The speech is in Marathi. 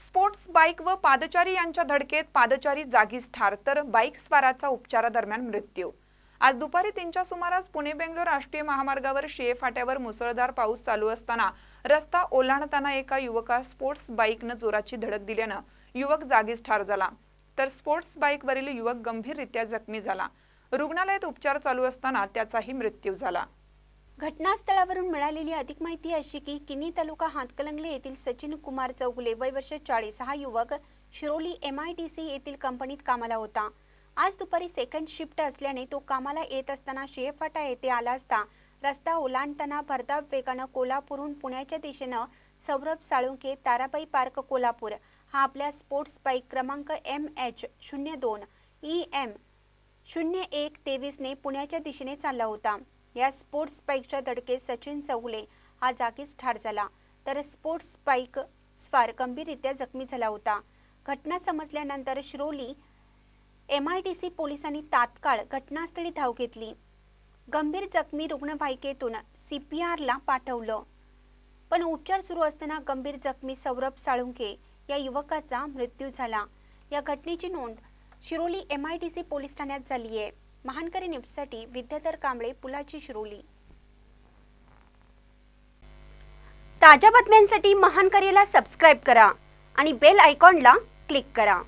स्पोर्ट्स बाईक व पादचारी यांच्या धडकेत पादचारी जागीच ठार तर बाईक स्वाराचा उपचारादरम्यान मृत्यू. आज दुपारी तीनच्या सुमारास पुणे बेंगलोर राष्ट्रीय महामार्गावर शिये फाट्यावर मुसळधार पाऊस चालू असताना रस्ता ओलांडताना एका युवकास स्पोर्ट्स बाईकनं जोराची धडक दिल्यानं युवक जागीच ठार झाला. तर स्पोर्ट्स बाईकवरील युवक गंभीररित्या जखमी झाला. रुग्णालयात उपचार चालू असताना त्याचाही मृत्यू झाला. घटनास्थळावरून मिळालेली अधिक माहिती अशी की किनी तालुका हातकलंगले येथील सचिन कुमार चौगुले वय वर्ष चाळीस. हा युवक Shiroli M I T C येथील कंपनीत कामाला होता. आज दुपारी सेकंड शिफ्ट असल्याने तो कामाला येत असताना शेफाटा येथे आला असता. रस्ता ओलांडताना भरधाव वेगानं कोल्हापूरहून पुण्याच्या दिशेनं सौरभ साळुंखे ताराबाई पार्क कोल्हापूर. हा आपल्या स्पोर्ट्स बाईक क्रमांक एम एच शून्य दोन. ई एम शून्य एक तेवीसने पुण्याच्या दिशेने चालला होता. या स्पोर्ट्स बाईकच्या धडकेत सचिन चौगुले हा जागीच ठार झाला. तर स्पोर्ट्स बाईक स्वार गंभीररित्या जखमी झाला होता. घटना समजल्यानंतर Shiroli M I T C पोलिसांनी तात्काळ घटनास्थळी धाव घेतली. गंभीर जखमी रुग्णवाहिकेतून सी पी आरला पाठवलं. पण उपचार सुरू असताना गंभीर जखमी सौरभ साळुंके या युवकाचा मृत्यू झाला. या घटनेची नोंद Shiroli M I T C police ठाण्यात झाली आहे महानकरी न्यूजसाठी विद्याधर कांबळे पुलाची शिरोली. ताज्या बातम्यांसाठी महानकरीला सबस्क्राईब करा आणि बेल आयकॉनला क्लिक करा.